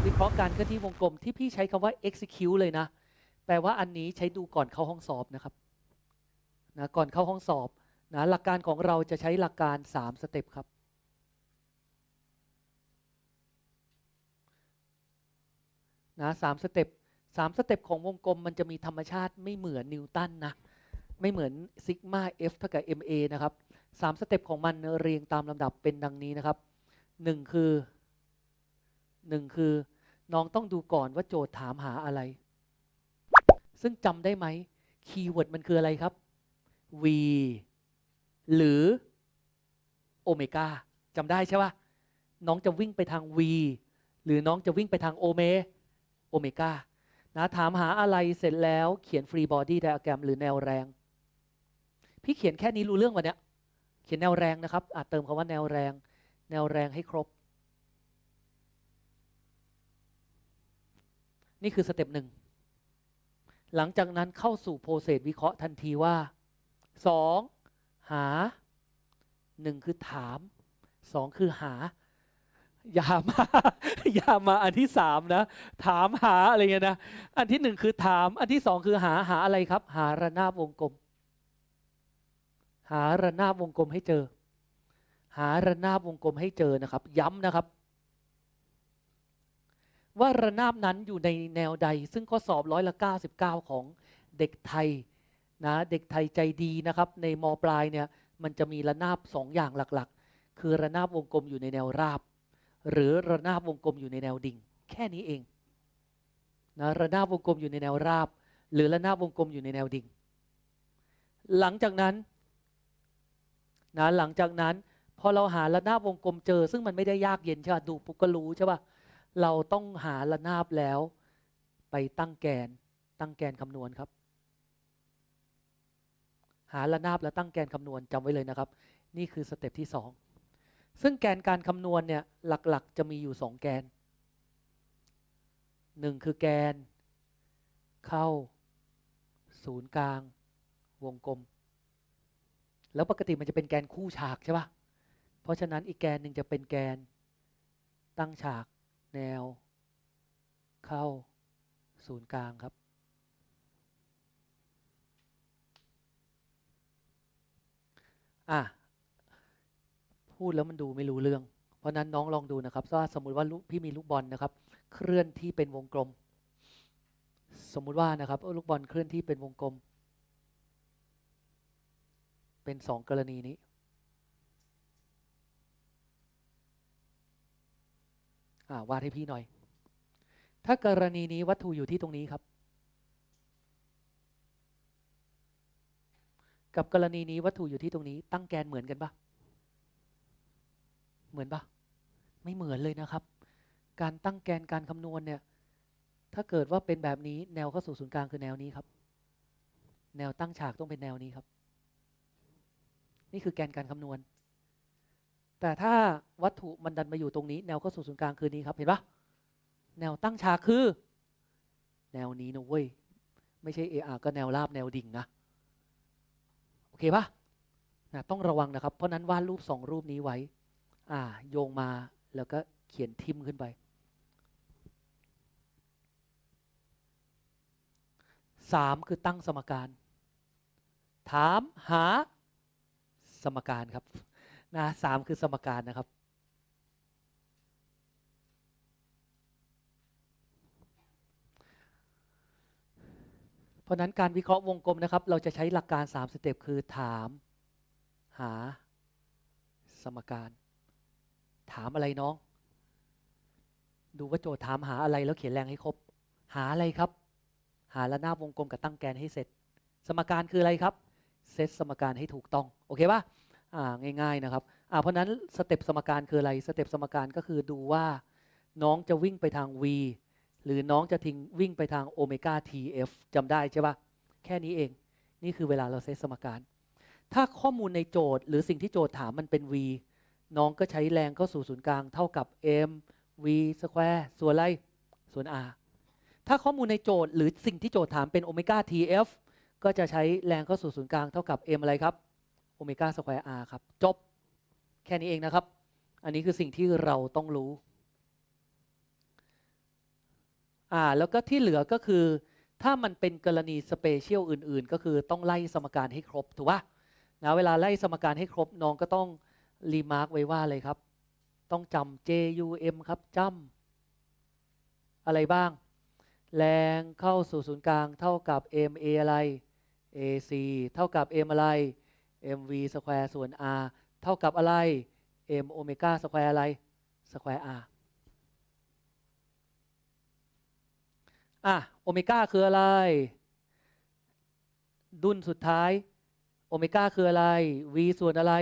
การวิเคราะห์การเคลื่อนที่วงกลมที่พี่ใช้คำว่า execute เลยนะ แปลว่าอันนี้ใช้ดูก่อนเข้าห้องสอบนะครับนะก่อนเข้าห้องสอบนะหลักการของเราจะใช้หลักการ 3 สเต็ปครับ นะสามสเต็ปสามสเต็ปของวงกลมมันจะมีธรรมชาติไม่เหมือนนิวตันนะ ไม่เหมือนซิกมาเอฟเท่ากับ ma นะครับสามสเต็ปของมันเรียงตามลำดับเป็นดังนี้นะครับหนึ่งคือ หนึ่งคือ น้องต้องดูก่อนว่าโจทย์ถามหาอะไร ซึ่งจำได้ไหมคีย์เวิร์ดมันคืออะไรครับ v หรือโอเมก้าจำได้ใช่ปะน้องจะวิ่งไปทาง v หรือน้องจะวิ่งไปทางโอเมโอเมก้านะถามหาอะไรเสร็จแล้วเขียนฟรีบอดี้ไดอะแกรมหรือแนวแรง พี่เขียนแค่นี้รู้เรื่องวันเนี้ย เขียนแนวแรงนะครับ อาจเติมคำว่าแนวแรง แนวแรงให้ครบ นี่คือสเต็ปหนึ่ง หลังจากนั้นเข้าสู่โปรเซสวิเคราะห์ทันทีว่า 2. หา 1 คือถาม 2 คือหา อย่ามา อย่ามาอันที่สามนะ ถามหาอะไรเงี้ยนะ อันที่หนึ่งคือถาม อันที่สองคือหาหาอะไรครับ หาระนาบวงกลม หาระนาบวงกลมให้เจอ หาระนาบวงกลมให้เจอนะครับ ย้ำนะครับ ว่าระนาบนั้นอยู่ในแนวใด ซึ่งข้อสอบร้อยละ99 ของเด็กไทยนะเด็กไทยใจดีนะครับ ในมปลายเนี่ยมันจะมีระนาบสองอย่างหลักๆ คือระนาบวงกลมอยู่ในแนวราบ หรือระนาบวงกลมอยู่ในแนวดิ่ง แค่นี้เองนะระนาบวงกลมอยู่ในแนวราบ หรือระนาบวงกลมอยู่ในแนวดิ่ง หลังจากนั้นนะหลังจากนั้นพอเราหาระนาบวงกลมเจอ ซึ่งมันไม่ได้ยากเย็นใช่ป่ะดูปุ๊บก็รู้ใช่ป่ะ เราต้องหาระนาบแล้ว ไปตั้งแกน ตั้งแกนคำนวณครับ หาระนาบแล้วตั้งแกนคำนวณจำไว้เลยนะครับ นี่คือสเต็ปที่สองซึ่งแกนการคำนวณเนี่ยหลักๆ จะมีอยู่สองแกนหนึ่งคือแกน เข้า ศูนย์กลาง วงกลม แล้วปกติมันจะเป็นแกนคู่ฉากใช่ปะเพราะฉะนั้นอีกแกนหนึ่งจะเป็นแกนตั้งฉาก แนว เข้าศูนย์กลางครับ อะ พูดแล้วมันดูไม่รู้เรื่อง เพราะนั้นน้องลองดูนะครับว่าสมมติว่าพี่มีลูกบอลนะครับ เคลื่อนที่เป็นวงกลม สมมุติว่านะครับลูกบอลเคลื่อนที่เป็นวงกลม เป็นสองกรณีนี้ อ่า วาดให้พี่หน่อย ถ้ากรณีนี้วัตถุอยู่ที่ตรงนี้ครับ กับกรณีนี้วัตถุอยู่ที่ตรงนี้ ตั้งแกนเหมือนกันปะเหมือนปะไม่เหมือนเลยนะครับ การตั้งแกนการคำนวณเนี่ย ถ้าเกิดว่าเป็นแบบนี้แนวเข้าสู่ศูนย์กลางคือแนวนี้ครับ แนวตั้งฉากต้องเป็นแนวนี้ครับ นี่คือแกนการคำนวณ แต่ถ้าวัตถุมันดันมาอยู่ตรงนี้ แนวเข้าสู่ศูนย์กลางคือนี้ครับ เห็นปะแนวตั้งฉากคือ แนวนี้นะเว้ย ไม่ใช่เออาก็แนวราบแนวดิ่งนะ โอเคปะนะต้องระวังนะครับ เพราะนั้นวาดรูปสองรูปนี้ไว้ อ่า โยงมาแล้วก็เขียนทิมขึ้นไป สามคือตั้งสมการ ถามหาสมการครับ นะสามคือสมการนะครับ เพราะนั้นการวิเคราะห์วงกลมนะครับ เราจะใช้หลักการ 3 สเต็ปคือถาม หา สมการ ถามอะไรน้อง ดูว่าโจทย์ถามหาอะไรแล้วเขียนแรงให้ครบ หาอะไรครับ หาระนาบวงกลมกับตั้งแกนให้เสร็จ สมการคืออะไรครับ เซตสมการให้ถูกต้อง โอเคปะอ่า ง่ายๆนะครับเพราะนั้นสเต็ปสมการคืออะไรสเต็ปสมการก็คือดูว่าน้องจะวิ่งไปทาง v หรือน้องจะทิ้งวิ่งไปทางโอเมก้า tf จำได้ใช่ปะแค่นี้เอง นี่คือเวลาเราเซตสมการ ถ้าข้อมูลในโจทย์ หรือสิ่งที่โจทย์ถามมันเป็น v น้องก็ใช้แรงเข้าสู่ศูนย์กลางเท่ากับ m v สแควร์ส่วนอะไร ส่วน r ถ้าข้อมูลในโจทย์หรือสิ่งที่โจทย์ถามเป็นโอเมก้า tf ก็จะใช้แรงเข้าสู่ศูนย์กลางเท่ากับ m อะไรครับ โอเมก้าสแควร์ r ครับ จบแค่นี้เองนะครับ อันนี้คือสิ่งที่เราต้องรู้อ่าแล้วก็ที่เหลือก็คือ ถ้ามันเป็นกรณีสเปเชียลอื่น ๆ ก็คือต้องไล่สมการให้ครบถูกปะนะเวลาไล่สมการให้ครบน้องก็ต้องรีมาร์กไว้ว่าอะไรครับ ต้องจำ JUM ครับจำอะไรบ้าง แรงเข้าสู่ศูนย์กลางเท่ากับ MA อะไร AC เท่ากับ M อะไร MV สแควร์ส่วน R เท่ากับอะไร M โอเมก้าสแควร์อะไรสแควร์ R อะโอเมก้าคืออะไร ดุลสุดท้ายโอเมก้าคืออะไร v ส่วนอะไร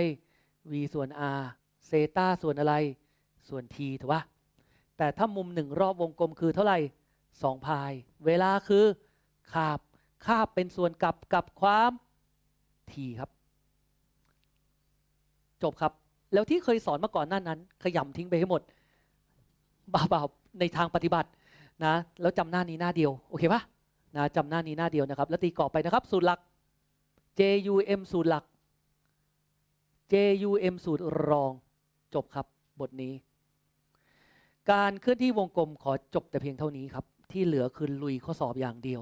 v ส่วน r เซตาส่วนอะไร ส่วน t ถูกปะแต่ถ้ามุมหนึ่งรอบวงกลมคือเท่าไหร่สองพาย เวลาคือคาบคาบเป็นส่วนกับกับความ t ครับ จบครับ แล้วที่เคยสอนมาก่อนหน้านั้น ขยำทิ้งไปให้หมดบ่าๆในทางปฏิบัตินะแล้วจำหน้านี้หน้าเดียวโอเคปะนะจำหน้านี้หน้าเดียวนะครับ แล้วตีกรอบไปนะครับ สูตรหลัก JUM สูตรหลัก JUM สูตรรองจบครับบทนี้ การเคลื่อนที่วงกลมขอจบแต่เพียงเท่านี้ครับ ที่เหลือคือลุยข้อสอบอย่างเดียว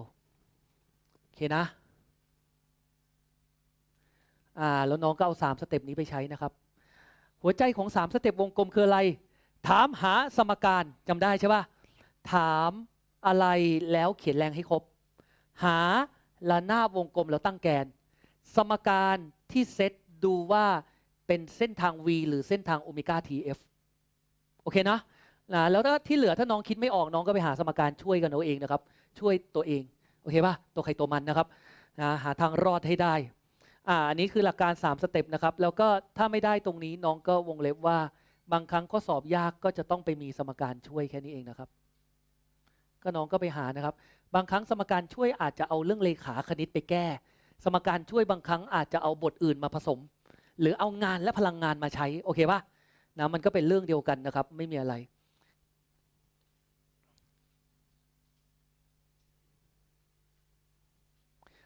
โอเคนะ อ่าแล้วน้องก็เอาสามสเต็ปนี้ไปใช้นะครับ หัวใจของสามสเต็ปวงกลมคืออะไร ถามหาสมการจำได้ใช่ปะถามอะไรแล้วเขียนแรงให้ครบ หาระนาบวงกลมแล้วตั้งแกน สมการที่เซตดูว่าเป็นเส้นทาง v หรือเส้นทางโอเมก้า tf โอเคนะนะแล้วถ้าที่เหลือถ้าน้องคิดไม่ออกน้องก็ไปหาสมการช่วยกันเอาเองนะครับ ช่วยตัวเอง โอเคป่ะตัวใครตัวมันนะครับนะหาทางรอดให้ได้ อ่าอันนี้คือหลักการ 3 สเต็ปนะครับ แล้วก็ถ้าไม่ได้ตรงนี้น้องก็วงเล็บว่า บางครั้งข้อสอบยากก็จะต้องไปมีสมการช่วยแค่นี้เองนะครับ ก็น้องก็ไปหานะครับ บางครั้งสมการช่วยอาจจะเอาเรื่องเลขาคณิตไปแก้ สมการช่วยบางครั้งอาจจะเอาบทอื่นมาผสม หรือเอางานและพลังงานมาใช้โอเคปะนะมันก็เป็นเรื่องเดียวกันนะครับ ไม่มีอะไร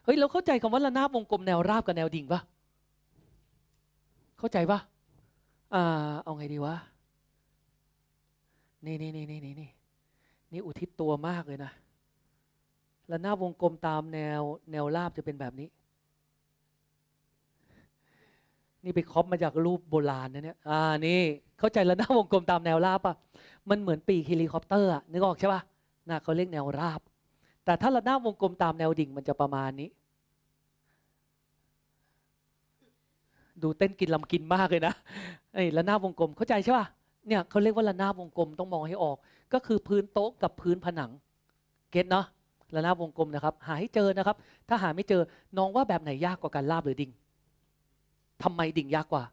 เฮ้ยเราเข้าใจคำว่าระนาบวงกลมแนวราบกับแนวดิ่งปะเข้าใจปะอ่าเอาไงดีวะนี่นี่นี่นี่นี่นี่นี่อุทิศตัวมากเลยนะระนาบวงกลมตามแนวแนวราบจะเป็นแบบนี้ นี่ไปคอปมาจากรูปโบราณนะเนี่ยอ่านี่เข้าใจระนาบวงกลมตามแนวราบปะมันเหมือนปีกเฮลิคอปเตอร์อะนึกออกใช่ปะน่ะเขาเรียกแนวราบ แต่ถ้าระนาบวงกลมตามแนวดิ่งมันจะประมาณนี้ ดูเต้นกินลำกินมากเลยนะไอ้ระนาบวงกลมเข้าใจใช่ป่ะเนี่ยเขาเรียกว่าระนาบวงกลมต้องมองให้ออก ก็คือพื้นโต๊ะกับพื้นผนัง เก็ตเนาะระนาบวงกลมนะครับ หาให้เจอนะครับ ถ้าหาไม่เจอน้องว่าแบบไหนยากกว่าการลาบหรือดิ่งทำไมดิ่งยากกว่า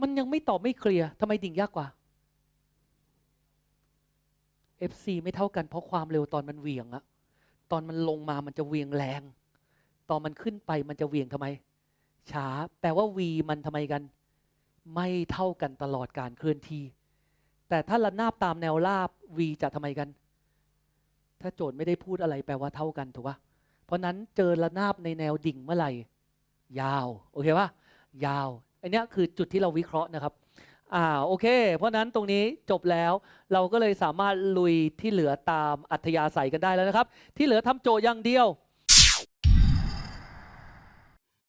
มันยังไม่ตอบไม่เคลียร์ทำไมดิ่งยากกว่า FC ไม่เท่ากันเพราะความเร็วตอนมันเหวี่ยงอะตอนมันลงมามันจะเหวี่ยงแรง ตอนมันขึ้นไปมันจะเหวี่ยงทำไม ช้า แปลว่า v มันทำไมกัน ไม่เท่ากันตลอดการเคลื่อนที่ แต่ถ้าระนาบตามแนวราบ v จะทำไมกัน ถ้าโจทย์ไม่ได้พูดอะไรแปลว่าเท่ากันถูกปะเพราะนั้นเจอระนาบในแนวดิ่งเมื่อไหร่ ยาว โอเคปะยาว อันนี้คือจุดที่เราวิเคราะห์นะครับ อ่าโอเค เพราะนั้นตรงนี้จบแล้วเราก็เลยสามารถลุยที่เหลือตามอัธยาศัยกันได้แล้วนะครับ ที่เหลือทำโจทย์อย่างเดียว